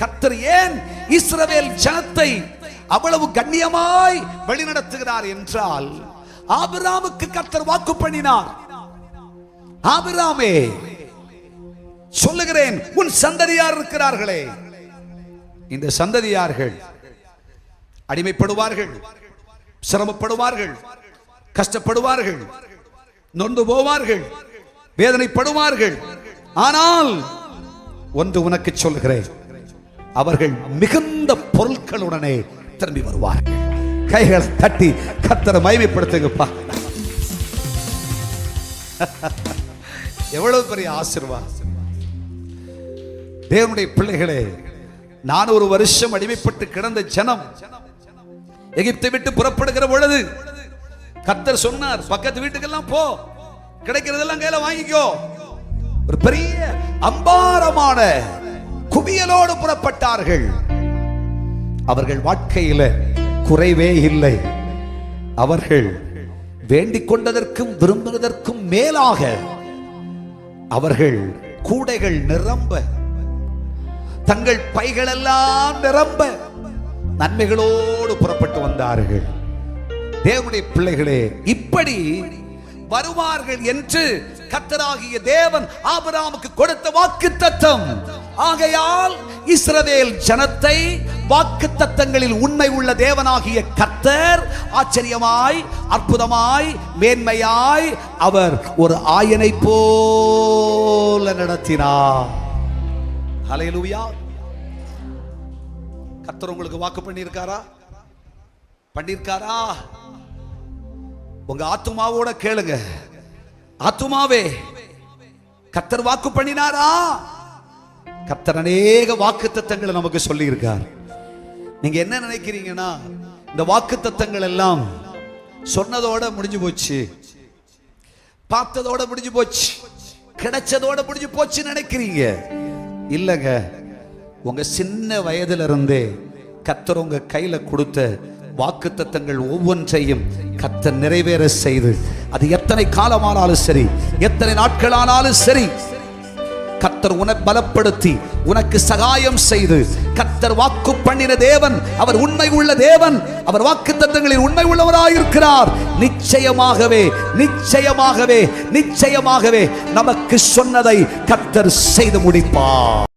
கத்தர் ஏன் இஸ்ரவேல் ஜனத்தை அவ்வளவு கண்ணியமாய் வழிநடத்துகிறார் என்றால் ஆபிராமுக்கு கத்தர் வாக்கு பண்ணினார். ஆபிராமே சொல்லுகிறேன் உன் சந்ததியார் இருக்கிறார்களே. இந்த சந்ததியார்கள் அடிமைப்படுவார்கள் சிரமப்படுவார்கள் கஷ்டப்படுவார்கள் நொந்து போவார்கள் வேதனைப்படுவார்கள். ஆனால் ஒன்று உனக்கு சொல்கிறேன் அவர்கள் மிகுந்த பொருட்களுடனே திரும்பி வருவார்கள். கைகள் தட்டி கத்தரை மயமைப்படுத்துங்கப்பா எவ்வளவு பெரிய ஆசிர்வாதம். தேவனுடைய பிள்ளைகளே நான் ஒரு வருஷம் அடிமைப்பட்டு கிடந்த ஜனம் எகிப்தை விட்டு புறப்படுகிற பொழுது கத்தர் சொன்னார் பக்கத்து வீட்டுக்கெல்லாம் போ. கிடைக்கிறதெல்லாம் கையில வாங்கிக்கோ. ஒரு பெரிய அம்பாரமான குவியலோடு புறப்பட்டார்கள். அவர்கள் வாழ்க்கையில குறைவே இல்லை. அவர்கள் வேண்டிக் கொண்டதற்கும் விரும்பினதற்கும் மேலாக அவர்கள் கூடைகள் நிரம்ப தங்கள் பைகளெல்லாம் நிரம்ப நன்மைகளோடு புறப்பட்டு வந்தார்கள். தேவனுடைய பிள்ளைகளே இப்படி வருவார்கள் என்று கத்தராகிய தேவன் ஆபராமுக்கு கொடுத்த வாக்கு தத்தம் ஆகையால் இஸ்ரவேல் ஜனத்தை வாக்கு தத்தங்களில் உண்மை உள்ள தேவனாகிய கத்தர் ஆச்சரியமாய் அற்புதமாய் மேன்மையாய் அவர் ஒரு ஆயனை போல நடத்தினார். ஹalleluya. கத்தர் உங்களுக்கு வாக்கு பண்ணியிருக்காரா? பண்ணியிருக்காரா? உங்க ஆத்துமாவோட கேளுங்க. ஆத்துமாவே கத்தர் வாக்கு பண்ணினாரா? கத்தர் அநேக வாக்கு தத்தங்களை நமக்கு சொல்லி இருக்கார் நீங்க என்ன நினைக்கிறீங்கன்னா இந்த வாக்கு தத்தங்கள் எல்லாம் சொன்னதோட முடிஞ்சு போச்சு. பார்த்ததோட முடிஞ்சு போச்சு. கிடைச்சதோட முடிஞ்சு போச்சு நினைக்கிறீங்க? இல்லைங்க. உங்க சின்ன வயதுல இருந்தே கத்தர் உங்க கையில கொடுத்த வாக்கு தத்தங்கள் ஒவ்வொன்றையும் கத்தர் நிறைவேற செய்து அது எத்தனை காலமானாலும் சரி எத்தனை நாட்களானாலும் சரி கத்தர் உன பலப்படுத்தி உனக்கு சகாயம் செய்து. கத்தர் வாக்கு பண்ணின தேவன் அவர் உண்மை உள்ள தேவன். அவர் வாக்கு தத்தங்களில் உண்மை உள்ளவராயிருக்கிறார். நிச்சயமாகவே நிச்சயமாகவே நிச்சயமாகவே நமக்கு சொன்னதை கத்தர் செய்து முடிப்பார்.